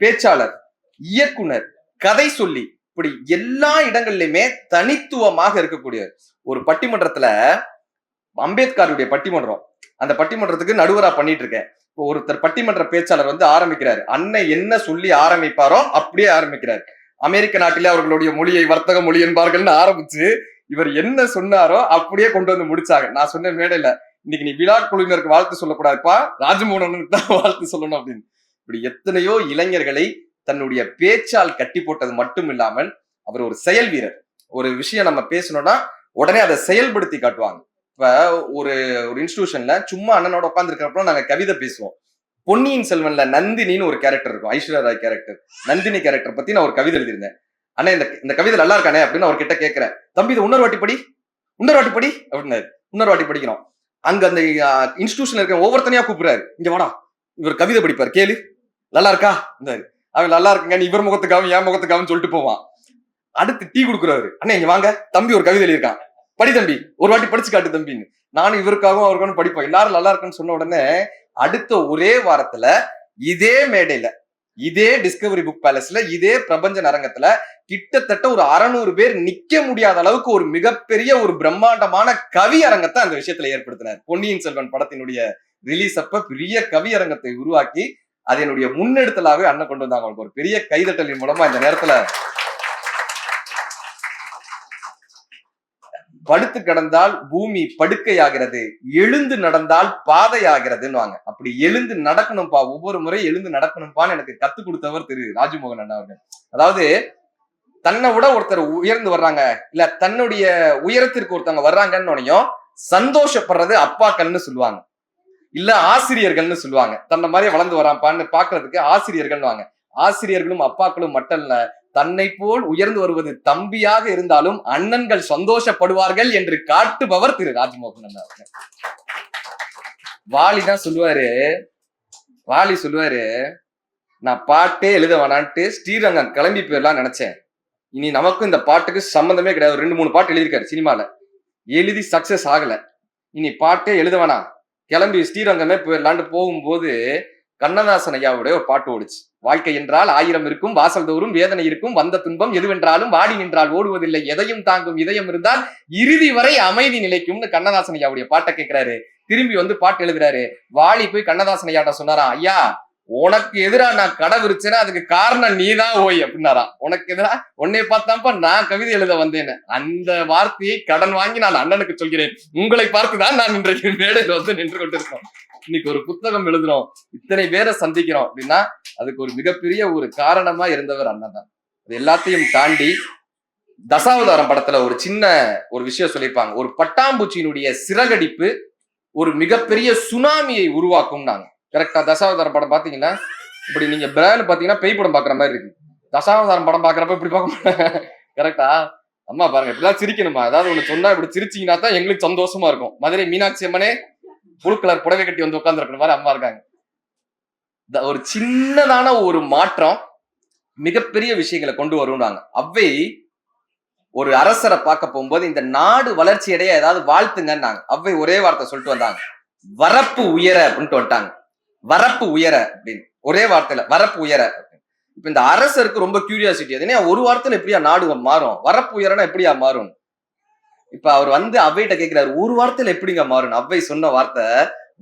Speaker 1: பேச்சாளர் இயக்குனர் கதை சொல்லி இப்படி எல்லா இடங்கள்லயுமே தனித்துவமாக இருக்கக்கூடிய ஒரு பட்டிமன்றத்துல அம்பேத்கருடைய பட்டிமன்றம். அந்த பட்டிமன்றத்துக்கு நடுவரா பண்ணிட்டு இருக்கேன் இப்போ ஒருத்தர் பட்டிமன்ற பேச்சாளர் வந்து ஆரம்பிக்கிறாரு. அண்ணன் என்ன சொல்லி ஆரம்பிப்பாரோ அப்படியே ஆரம்பிக்கிறார். அமெரிக்க நாட்டிலே அவர்களுடைய மொழியை வர்த்தக மொழி என்பார்கள்னு ஆரம்பிச்சு இவர் என்ன சொன்னாரோ அப்படியே கொண்டு வந்து முடிச்சாங்க. நான் சொன்ன மேடையில இன்னைக்கு நீ விராட் குழுவினருக்கு வாழ்த்து சொல்லக்கூடாதுப்பா. ராஜமோகனுக்கு தான் வாழ்த்து சொல்லணும் அப்படின்னு. இப்படி எத்தனையோ இளைஞர்களை தன்னுடைய பேச்சால் கட்டி போட்டது மட்டும் இல்லாமல் அவர் ஒரு செயல் வீரர். ஒரு விஷயம் நம்ம பேசணும்னா உடனே அதை செயல்படுத்தி காட்டுவாங்க. இப்ப ஒரு ஒரு இன்ஸ்டிடியூஷன்ல சும்மா அண்ணனோட உட்காந்துருக்கிறப்ப நாங்க கவிதை பேசுவோம். பொன்னியின் செல்வன்ல நந்தினின்னு ஒரு கேரக்டர் இருக்கும். ஐஸ்வர்யா ராய் கேரக்டர் நந்தினி கேரக்டர் பத்தி நான் ஒரு கவிதை எழுதியிருந்தேன். அண்ணா இந்த இந்த கவிதை நல்லா இருக்கானே அப்படின்னு அவர்கிட்ட கேட்கிறேன் தம்பி இது இன்னொரு வாட்டி படி. இன்னொரு வாட்டி படி அப்படின்னாரு. இன்னொரு வாட்டி படிக்கிறோம் அங்க அந்த இன்ஸ்டிடியூஷன்ல இருக்க ஒவ்வொருத்தனையா கூப்பிடுறாரு. இங்க வாடா. இவர் கவிதை படிப்பார். கேளு. நல்லா இருக்கா? இருந்தாரு அவன் நல்லா இருக்குங்க நீ இவர் முகத்துக்காகவும் என் முகத்துக்காகவும் சொல்லிட்டு போவான். அடுத்து டீ கொடுக்குறாரு. அண்ணா இங்க வாங்க. தம்பி ஒரு கவிதை எழுதியிருக்கான். படி தம்பி. ஒரு வாட்டி படிச்சு காட்டு தம்பின்னு. நானும் இவருக்காகவும் அவருக்காகவும் படிப்போம். எல்லாரும் நல்லா இருக்குன்னு சொன்ன உடனே அடுத்த ஒரே வாரத்துல இதே மேடையில இதே டிஸ்கவரி புக் பேலஸ்ல இதே பிரபஞ்ச நரங்கத்துல கிட்டத்தட்ட ஒரு அறநூறு பேர் நிக்க முடியாத அளவுக்கு ஒரு மிகப்பெரிய ஒரு பிரம்மாண்டமான கவி அரங்கத்தை அந்த விஷயத்துல ஏற்படுத்தினார். பொன்னியின் செல்வன் படத்தினுடைய ரிலீஸ் அப்ப பெரிய கவி அரங்கத்தை உருவாக்கி அது என்னுடைய முன்னெடுத்தலாகவே அண்ணன் கொண்டு வந்தாங்க. அவங்களுக்கு ஒரு பெரிய கைதட்டலின் மூலமா இந்த நேரத்துல படுத்து கிடந்தால் பூமி படுக்கையாகிறது எழுந்து நடந்தால் பாதையாகிறதுன்னு வாங்க அப்படி எழுந்து நடக்கணும்பா ஒவ்வொரு முறை எழுந்து நடக்கணும்பான்னு எனக்கு கத்து கொடுத்தவர் திரு ராஜமோகன் அண்ணா அவர்கள். அதாவது தன்னை விட ஒருத்தர் உயர்ந்து வர்றாங்க. இல்ல தன்னுடைய உயரத்திற்கு ஒருத்தவங்க வர்றாங்கன்னு சந்தோஷப்படுறது அப்பாக்கள்னு சொல்லுவாங்க. இல்ல ஆசிரியர்கள்னு சொல்லுவாங்க. தன்னை மாதிரி வளர்ந்து வரான்ப்பான்னு பாக்குறதுக்கு ஆசிரியர்கள்னு வாங்க. ஆசிரியர்களும் அப்பாக்களும் மட்டும் இல்ல தன்னை போல் உயர்ந்து வருவது தம்பியாக இருந்தாலும் அண்ணன்கள் சந்தோஷப்படுவார்கள் என்று காட்டுபவர் திரு ராஜ்மோகன் அண்ணா அவர்கள். வாலி தான் சொல்லுவாரு. வாலி சொல்லுவாரு நான் பாட்டே எழுத வேணான்ட்டு ஸ்ரீரங்கம் கிளம்பி போயிடலாம் நினைச்சேன். இனி நமக்கும் இந்த பாட்டுக்கு சம்மந்தமே கிடையாது. ரெண்டு மூணு பாட்டு எழுதியிருக்காரு சினிமால. எழுதி சக்சஸ் ஆகல. இனி பாட்டே எழுத வேணாம். கிளம்பி ஸ்ரீரங்கமே போயிடலான்னு போகும்போது கண்ணதாசன் ஐயாவுடைய ஒரு பாட்டு ஓடுச்சு. வாழ்க்கை என்றால் ஆயிரம் இருக்கும் வாசல் தோறும் வேதனை இருக்கும் வந்த துன்பம் எதுவென்றாலும் வாடி நின்றால் ஓடுவதில்லை எதையும் தாங்கும் இதயம் இருந்தால் இறுதி வரை அமைதி நிலைக்கும்னு கண்ணதாசன் ஐயாவுடைய பாட்டை கேட்கிறாரு திரும்பி வந்து பாட்டு எழுதுறாரு. வாலி போய் கண்ணதாசன் ஐயாட்ட சொன்னாராம் ஐயா உனக்கு எதிரா நான் கடை விரிச்சேன்னா அதுக்கு காரணம் நீதான் ஓய் அப்படின்னாராம் உனக்கு எதிரா? உன்னை பார்த்தாப்பா நான் கவிதை எழுத வந்தேன்னு. அந்த வார்த்தையை கடன் வாங்கி நான் அண்ணனுக்கு சொல்கிறேன். உங்களை பார்த்துதான் நான் இன்றைக்கு மேடையில் வந்து நின்று கொண்டிருக்கோம் இன்னைக்கு ஒரு புத்தகம் எழுதுறோம். இத்தனை பேரை சந்திக்கிறோம் அப்படின்னா அதுக்கு ஒரு மிகப்பெரிய ஒரு காரணமா இருந்தவர் அண்ணன் தான். அது எல்லாத்தையும் தாண்டி தசாவதாரம் படத்துல ஒரு சின்ன ஒரு விஷயம் சொல்லியிருப்பாங்க. ஒரு பட்டாம்பூச்சியினுடைய சிறகடிப்பு ஒரு மிகப்பெரிய சுனாமியை உருவாக்கும் நாங்க கரெக்டாக தசாவதாரம் படம் பார்த்தீங்கன்னா இப்படி நீங்க பிராயில் பாத்தீங்கன்னா பேய் படம் பாக்குற மாதிரி இருக்கு. தசாவதாரம் படம் பாக்குறப்ப இப்படி பார்க்க கரெக்டா அம்மா பாருங்க இப்படிலாம் சிரிக்கணுமா? ஏதாவது ஒண்ணு சொன்னா இப்படி சிரிச்சீங்கன்னா தான் எங்களுக்கு சந்தோஷமா இருக்கும். மதுரை மீனாட்சி அம்மனே புழு கலர் புடவை கட்டி வந்து உட்காந்துருக்கிற மாதிரி அம்மா இருக்காங்க. த- ஒரு சின்னதான ஒரு மாற்றம் மிகப்பெரிய விஷயங்களை கொண்டு வருவாங்க அவ்வை ஒரு அரசரை பார்க்க போகும்போது இந்த நாடு வளர்ச்சி அடைய ஏதாவது வாழ்த்துங்கன்னாங்க. அவ்வை ஒரே வார்த்தை சொல்லிட்டு வந்தாங்க. வரப்பு உயர அப்படின்ட்டு வந்துட்டாங்க. வரப்பு உயர அப்படின்னு. ஒரே வார்த்தையில வரப்பு உயர அப்படின்னு. இப்ப இந்த அரசருக்கு ரொம்ப கியூரியாசிட்டி அது ஒரு வார்த்தையில எப்படியா நாடு மாறும்? வரப்பு உயரனா எப்படியா மாறும்? இப்ப அவர் வந்து அவ்வைகிட்ட கேட்கிறாரு ஒரு வார்த்தையில எப்படிங்க மாறும்? அவ்வை சொன்ன வார்த்தை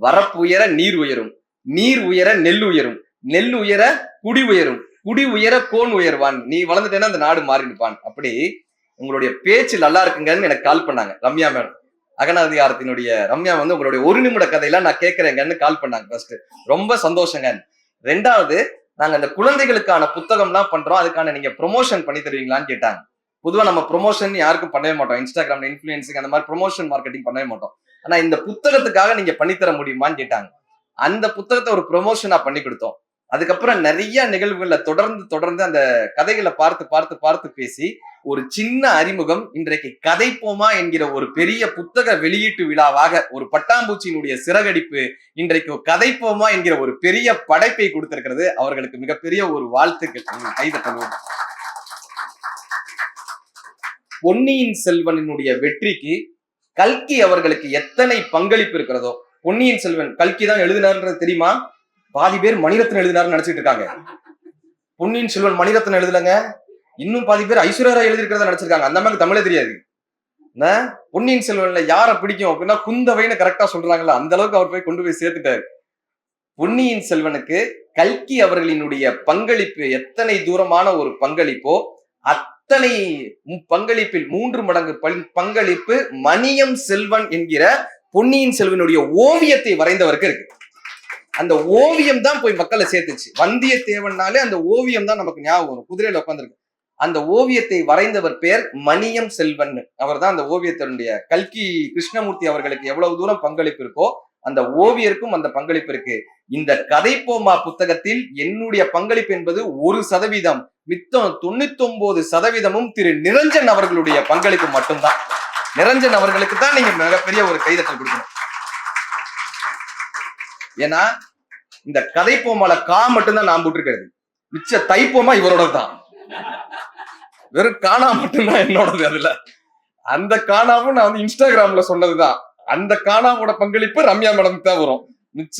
Speaker 1: வரப்பு உயர நீர் உயரும். நீர் உயர நெல் உயரும். நெல் உயர குடி உயரும். குடி உயர கோன் உயர்வான். நீ வளர்ந்துட்டேன்னா அந்த நாடு மாறிடுப்பான். அப்படி உங்களுடைய பேச்சு நல்லா இருக்குங்கன்னு எனக்கு கால் பண்ணாங்க. ரம்யா மேடம். அகனாதிகாரத்தினுடைய ரம்யா வந்து உங்களுடைய ஒரு நிமிட கதையெல்லாம் நான் கேட்கறேங்கன்னு கால் பண்ணாங்க ஃபர்ஸ்ட் ரொம்ப சந்தோஷங்க. ரெண்டாவது நாங்க அந்த குழந்தைகளுக்கான புத்தகம்லாம் பண்றோம். அதுக்கான நீங்க ப்ரொமோஷன் பண்ணி தருவீங்களான்னு கேட்டாங்க. பொதுவா நம்ம ப்ரொமோஷன் யாருக்கும் பண்ணவே மாட்டோம். இன்ஸ்டாகிராம்ல இன்ஃபுளுசிங் அந்த மாதிரி ப்ரொமோஷன் மார்க்கெட்டிங் பண்ணவே மாட்டோம். ஆனா இந்த புத்தகத்துக்காக நீங்க பண்ணித்தர முடியுமான்னு கேட்டாங்க. அந்த புத்தகத்தை ஒரு ப்ரொமோஷனா பண்ணி கொடுத்தோம். அதுக்கப்புறம் நிறைய நிகழ்வுகளில் தொடர்ந்து தொடர்ந்து அந்த கதைகளை பார்த்து பார்த்து பார்த்து பேசி ஒரு சின்ன அறிமுகம் இன்றைக்கு கதைப்போமா என்கிற ஒரு பெரிய புத்தக வெளியீட்டு விழாவாக ஒரு பட்டாம்பூச்சியினுடைய சிறகடிப்பு இன்றைக்கு கதைப்போமா என்கிற ஒரு பெரிய படைப்பை கொடுத்திருக்கிறது. அவர்களுக்கு மிகப்பெரிய ஒரு வாழ்த்துக்கள். கைதட்டணும் பொன்னியின் செல்வனினுடைய வெற்றிக்கு கல்கி அவர்களுக்கு எத்தனை பங்களிப்பு இருக்கிறதோ பொன்னியின் செல்வன் கல்கி தான் எழுதினார்ன்றது தெரியுமா? பாதி பேர் மணிரத்னம் எழுதினாருன்னு நினைச்சிட்டு இருக்காங்க. பொன்னியின் செல்வன் மணிரத்னம் எழுதலங்க. இன்னும் பாதி பேர் ஐஸ்வர்யா ராய் எழுதிருக்கிறத நினைச்சிருக்காங்க. அந்த மாதிரி தமிழே தெரியாது. என்ன? பொன்னியின் செல்வன்ல யார பிடிக்கும் அப்படின்னா குந்தவைன்னு கரெக்டா சொல்றாங்கல்ல. அந்த அளவுக்கு அவர் போய் கொண்டு போய் சேர்த்துட்டாரு. பொன்னியின் செல்வனுக்கு கல்கி அவர்களினுடைய பங்களிப்பு எத்தனை தூரமான ஒரு பங்களிப்போ அத்தனை பங்களிப்பில் மூன்று மடங்கு பங்களிப்பு மணியம் செல்வன் என்கிற பொன்னியின் செல்வனுடைய ஓவியத்தை வரைந்தவருக்கு இருக்கு. அந்த ஓவியம் தான் போய் மக்களை சேர்த்துச்சு. வந்தியத்தேவன்னாலே அந்த ஓவியம் தான் நமக்கு ஞாபகம் வரும். குதிரையில உட்காந்துருக்கு அந்த ஓவியத்தை வரைந்தவர் பெயர் மணியம் செல்வன் அவர் தான் அந்த ஓவியத்தினுடைய கல்கி கிருஷ்ணமூர்த்தி அவர்களுக்கு எவ்வளவு தூரம் பங்களிப்பு இருக்கோ அந்த ஓவியருக்கும் அந்த பங்களிப்பு இருக்கு. இந்த கதைப்போமா புத்தகத்தில் என்னுடைய பங்களிப்பு என்பது ஒரு சதவீதம் மித்தம் தொண்ணூத்தி ஒன்பது சதவீதமும் திரு நிரஞ்சன் அவர்களுடைய பங்களிப்பு மட்டும்தான். நிரஞ்சன் அவர்களுக்கு தான் நீங்க மிகப்பெரிய ஒரு கைதட்டல் கொடுக்கணும். ஏன்னா இந்த கதைப்போமால கா மட்டும்தான் நான் போட்டிருக்கிறது. மிச்ச தைப்போமா இவரோட தான். வெறும் காணா மட்டும்தான் என்னோடது அதுல. அந்த காணாவும் நான் வந்து இன்ஸ்டாகிராம்ல சொன்னதுதான் அந்த காணாவோட பங்களிப்பு ரம்யா மேடம் தான் வரும். மிச்ச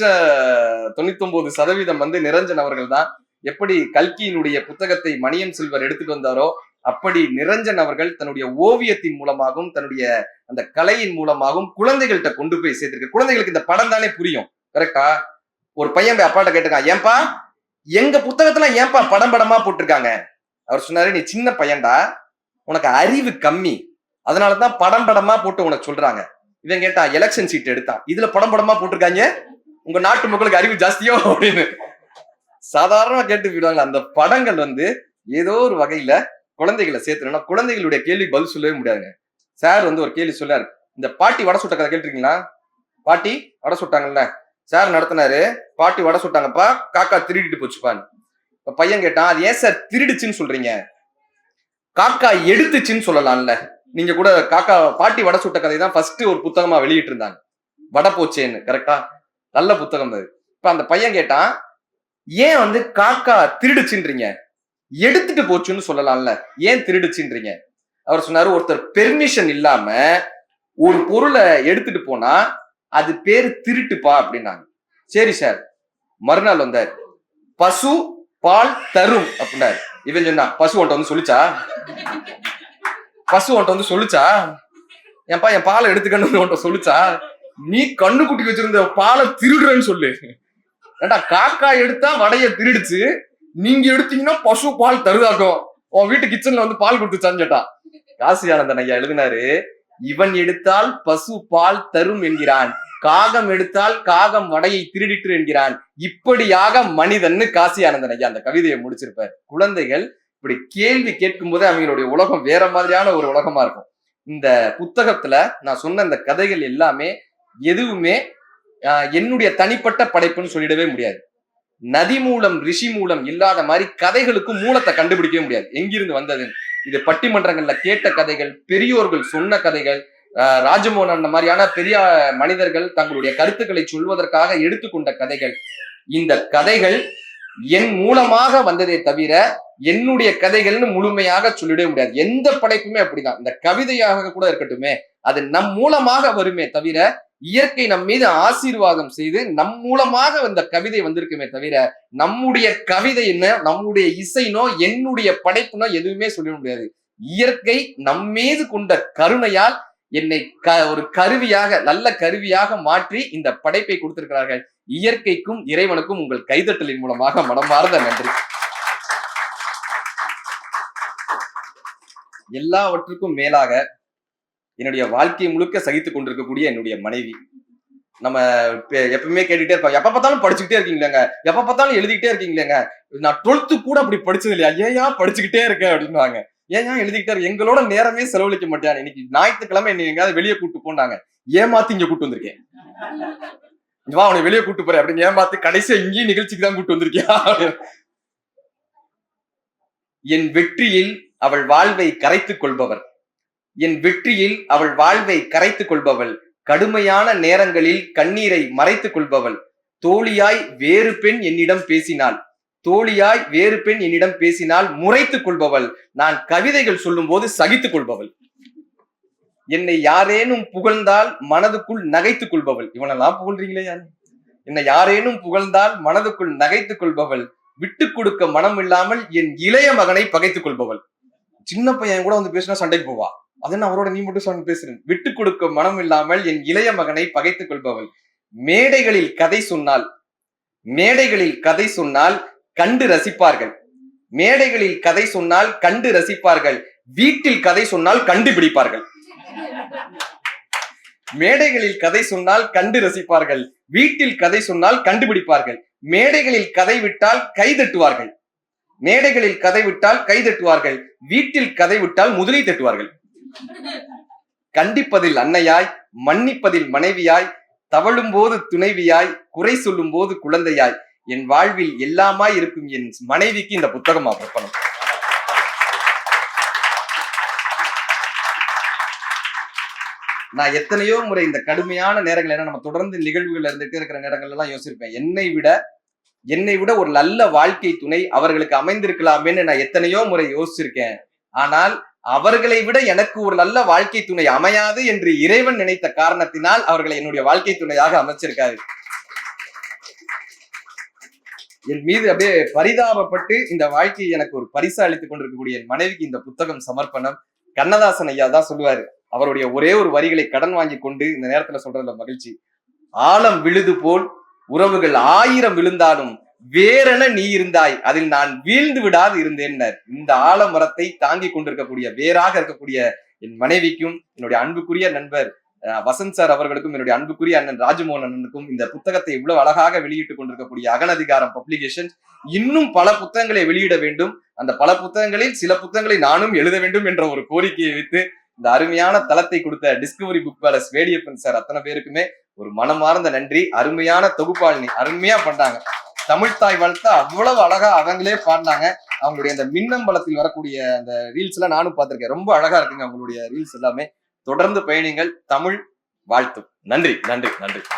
Speaker 1: தொண்ணூத்தி ஒன்பது சதவீதம் வந்து நிரஞ்சன் அவர்கள் தான். எப்படி கல்கியினுடைய புத்தகத்தை மணியன் செல்வர் எடுத்துட்டு வந்தாரோ அப்படி நிரஞ்சன் அவர்கள் தன்னுடைய ஓவியத்தின் மூலமாகவும் தன்னுடைய அந்த கலையின் மூலமாகவும் குழந்தைகள்கிட்ட கொண்டு போய் சேர்த்திருக்க குழந்தைகளுக்கு இந்த படம் தானே புரியும். கரெக்டா ஒரு பையன் போய் அப்பாட்ட கேட்டிருக்கான் ஏன்பா எங்க புத்தகத்துல ஏன்பா படம் படமா போட்டிருக்காங்க? அவர் சொன்னாரு நீ சின்ன பையன்டா உனக்கு அறிவு கம்மி. அதனாலதான் படம் படமா போட்டு உனக்கு சொல்றாங்க. இவன் கேட்டான் எலெக்ஷன் சீட் எடுத்தான். இதுல படம் படமா போட்டிருக்காங்க? உங்க நாட்டு மக்களுக்கு அறிவு ஜாஸ்தியோ? அப்படின்னு. சாதாரணமா கேட்டு போயிடுவாங்க. அந்த படங்கள் வந்து ஏதோ ஒரு வகையில குழந்தைகளை சேர்த்துனா குழந்தைகளுடைய கேள்வி பதில் சொல்லவே முடியாதுங்க. சார் வந்து ஒரு கேள்வி சொல்லாரு இந்த பாட்டி வடை சுட்ட கதை கேட்டிருக்கீங்களா? பாட்டி வடை சுட்டாங்கல்ல. சார் நடத்தினாரு. பாட்டி வடை சுட்டாங்கப்பா. காக்கா திருடிட்டு போச்சுப்பான்னு. இப்ப பையன் கேட்டான் அது ஏன் சார் திருடுச்சுன்னு சொல்றீங்க? காக்கா எடுத்துச்சுன்னு சொல்லலாம்ல. நீங்க கூட காக்கா பாட்டி வடை சுட்ட கதை தான் ஃபர்ஸ்ட் ஒரு புத்தகமா வெளியிட்டு இருந்தாங்க வடை போச்சேன்னு கரெக்டா நல்ல புத்தகம் அது. இப்ப அந்த பையன் கேட்டான் ஏன் வந்து காக்கா திருடுச்சுன்றீங்க? எடுத்துட்டு போச்சுன்னு சொல்லலாம்ல. ஏன் திருடுச்சுன்றீங்க? அவர் சொன்னாரு ஒருத்தர் பெர்மிஷன் இல்லாம ஒரு பொருளை எடுத்துட்டு போனா அது பேரு திருட்டுப்பா அப்படின்னாங்க. சரி சார் மறுநாள் வந்தார். பசு பால் தரும் அப்படின்னாரு. இவன் சொன்னா பசு ஒன்ட்ட வந்து சொல்லிச்சா? பசு ஒன்ட்ட வந்து சொல்லிச்சா? என்ப்பா என் பாலை எடுத்துக்கணும்னு உன்ட்ட சொல்லிச்சா? நீ கண்ணு குட்டி வச்சிருந்த பாலை திருடுறேன்னு சொல்லு. ஏண்டா காக்கா எடுத்தா வடைய திருடுச்சு. நீங்க எடுத்தீங்கன்னா பசு பால் தருதாக்கும். உன் வீட்டு கிச்சன்ல வந்து பால் கொடுத்துச்சான்னு கேட்டான் காசி ஆனந்தன் ஐயா எழுதினாரு இவன் எடுத்தால் பசு பால் தரும் என்கிறான். காகம் எடுத்தால் காகம் வடையை திருடிட்டு என்கிறான். இப்படியாக மனிதன்னு காசி ஆனந்தன் ஐயா அந்த கவிதையை முடிச்சிருப்பார். குழந்தைகள் இப்படி கேள்வி கேட்கும் போதே அவங்களுடைய உலகம் வேற மாதிரியான ஒரு உலகமா இருக்கும். இந்த புத்தகத்துல நான் சொன்ன இந்த கதைகள் எல்லாமே எதுவுமே ஆஹ், என்னுடைய தனிப்பட்ட படைப்புன்னு சொல்லிடவே முடியாது. நதி மூலம் ரிஷி மூலம் இல்லாத மாதிரி கதைகளுக்கு மூலத்தை கண்டுபிடிக்கவே முடியாது. எங்கிருந்து வந்ததுன்னு. இது பட்டிமன்றங்கள்ல கேட்ட கதைகள் பெரியோர்கள் சொன்ன கதைகள் ராஜமோகன் அந்த மாதிரியான பெரிய மனிதர்கள் தங்களுடைய கருத்துக்களை சொல்வதற்காக எடுத்துக்கொண்ட கதைகள். இந்த கதைகள் என் மூலமாக வந்ததே தவிர என்னுடைய கதைகள்னு முழுமையாக சொல்லிடவே முடியாது. எந்த படைப்புமே அப்படிதான். இந்த கவிதையாக கூட இருக்கட்டுமே அது நம் மூலமாக வருமே தவிர இயற்கை நம் மீது ஆசீர்வாதம் செய்து நம் மூலமாக இந்த கவிதை வந்திருக்குமே தவிர நம்முடைய கவிதை என்ன நம்முடைய இசைனோ என்னுடைய படைப்புனோ எதுவுமே சொல்லிட முடியாது. இயற்கை நம் மீது கொண்ட கருணையால் என்னை க ஒரு கருவியாக நல்ல கருவியாக மாற்றி இந்த படைப்பை கொடுத்திருக்கிறார்கள். இயற்கைக்கும் இறைவனுக்கும் உங்கள் கைதட்டலின் மூலமாக மனமார்ந்த நன்றி. எல்லாவற்றுக்கும் மேலாக என்னுடைய வாழ்க்கையை முழுக்க சகித்துக் கொண்டிருக்கக்கூடிய என்னுடைய மனைவி. நம்ம எப்பவுமே கேட்டுட்டே இருப்போம் எப்ப பார்த்தாலும் படிச்சுக்கிட்டே இருக்கீங்களேங்க. எப்ப பார்த்தாலும் எழுதிக்கிட்டே இருக்கீங்களேங்க. நான் டுவெல்த்து கூட அப்படி படிச்சது இல்லையா? ஏயா படிச்சுக்கிட்டே இருக்க அப்படின்னுவாங்க. ஏன் எழுதிக்கிட்டே இருக்க? எங்களோட நேரமே செலவழிக்க மாட்டேன். இன்னைக்கு ஞாயிற்றுக்கிழமை என்னை எங்கேயாவது வெளியே கூட்டு போனாங்க. ஏமாத்தி இங்க கூட்டு வந்திருக்கேன். வா அவனை வெளியே கூட்டு போறேன் அப்படின்னு ஏன் பார்த்து கடைசியா இங்கேயும் நிகழ்ச்சிக்கு தான் கூட்டு வந்திருக்கியா? என் வெற்றியில் அவள் வாழ்வை கரைத்துக் கொள்பவர். என் வெற்றியில் அவள் வாழ்வை கரைத்துக் கொள்பவள். கடுமையான நேரங்களில் கண்ணீரை மறைத்துக் கொள்பவள். தோழியாய் வேறு பெண் என்னிடம் பேசினாள். தோழியாய் வேறு பெண் என்னிடம் பேசினால் முறைத்துக் கொள்பவள். நான் கவிதைகள் சொல்லும் போது சகித்துக் கொள்பவள். என்னை யாரேனும் புகழ்ந்தால் மனதுக்குள் நகைத்துக் கொள்பவள். இவனெல்லாம் புகழ்றீங்களே யாரு? என்னை யாரேனும் புகழ்ந்தால் மனதுக்குள் நகைத்துக் கொள்பவள். விட்டு கொடுக்க மனம் இல்லாமல் என் இளைய மகனை பகைத்துக் கொள்பவள். சின்ன பையன் கூட வந்து பேசினா சண்டைக்கு போவா? அது அவரோட நீ மட்டும் சொன்ன பேசுறேன். விட்டு கொடுக்க மனம் இல்லாமல் என் இளைய மகனை பகைத்துக் கொள்பவள். மேடைகளில் கதை சொன்னால் மேடைகளில் கதை சொன்னால் கண்டு ரசிப்பார்கள். மேடைகளில் கதை சொன்னால் கண்டு ரசிப்பார்கள். வீட்டில் கதை சொன்னால் கண்டுபிடிப்பார்கள் மேடைகளில் கதை சொன்னால் கண்டு ரசிப்பார்கள். வீட்டில் கதை சொன்னால் கண்டுபிடிப்பார்கள் மேடைகளில் கதை விட்டால் கைதட்டுவார்கள் மேடைகளில் கதை விட்டால் கைதட்டுவார்கள் வீட்டில் கதை விட்டால் முதலை தட்டுவார்கள். கண்டிப்பதில் அன்னையாய் மன்னிப்பதில் மனைவியாய் தவழும் போது துணைவியாய் குறை சொல்லும் போது குழந்தையாய் என் வாழ்வில் எல்லாமாய் இருக்கும் என் மனைவிக்கு இந்த புத்தகம் அர்ப்பணம். நான் எத்தனையோ முறை இந்த கடுமையான நேரங்கள் ஏன்னா நம்ம தொடர்ந்து நிகழ்வுகள் இருந்துட்டு இருக்கிற நேரங்கள் எல்லாம் யோசிச்சிருப்பேன். என்னை விட என்னை விட ஒரு நல்ல வாழ்க்கை துணை அவர்களுக்கு அமைந்திருக்கலாமேன்னு நான் எத்தனையோ முறை யோசிச்சிருக்கேன். ஆனால் அவர்களை விட எனக்கு ஒரு நல்ல வாழ்க்கை துணை அமையாது என்று இறைவன் நினைத்த காரணத்தினால் அவர்களை என்னுடைய வாழ்க்கை துணையாக அமைச்சிருக்காரு. என் மீது அப்படியே பரிதாபப்பட்டு இந்த வாழ்க்கையை எனக்கு ஒரு பரிசு அளித்துக் கொண்டிருக்கக்கூடிய என் மனைவிக்கு இந்த புத்தகம் சமர்ப்பணம். கண்ணதாசன் ஐயா தான் சொல்லுவாரு. அவருடைய ஒரே ஒரு வரிகளை கடன் வாங்கி கொண்டு இந்த நேரத்துல சொல்றதுல மகிழ்ச்சி. ஆழம் விழுது போல் உறவுகள் ஆயிரம் விழுந்தாலும் வேறென நீ இருந்தாய். அதில் நான் வீழ்ந்து விடாது இருந்தேன்னர். இந்த ஆலமரத்தை தாங்கி கொண்டிருக்கக்கூடிய வேறாக இருக்கக்கூடிய என் மனைவிக்கும் என்னுடைய அன்புக்குரிய நண்பர் அஹ், வசந்த் சார் அவர்களுக்கும் என்னுடைய அன்புக்குரிய அண்ணன் ராஜமோகன் அண்ணனுக்கும் இந்த புத்தகத்தை இவ்வளவு அழகாக வெளியிட்டுக் கொண்டிருக்கக்கூடிய அகனதிகாரம் பப்ளிகேஷன் இன்னும் பல புத்தகங்களை வெளியிட வேண்டும். அந்த பல புத்தகங்களில் சில புத்தகங்களை நானும் எழுத வேண்டும் என்ற ஒரு கோரிக்கையை வைத்து இந்த அருமையான தளத்தை கொடுத்த Discovery Book Palace Vediyappan sir அத்தனை பேருக்குமே ஒரு மனமார்ந்த நன்றி. அருமையான தொகுப்பாளினி அருமையா பண்றாங்க தமிழ் தாய் வளர்த்த அவ்வளவு அழகா அவங்களே பாடினாங்க. அவங்களுடைய அந்த மின்னம்பலத்தில் வரக்கூடிய அந்த ரீல்ஸ் எல்லாம் நானும் பார்த்திருக்கேன். ரொம்ப அழகா இருக்குங்க அவங்களுடைய ரீல்ஸ் எல்லாமே. தொடர்ந்து பயணிங்கள் தமிழ் வாழ்த்தும். நன்றி நன்றி நன்றி.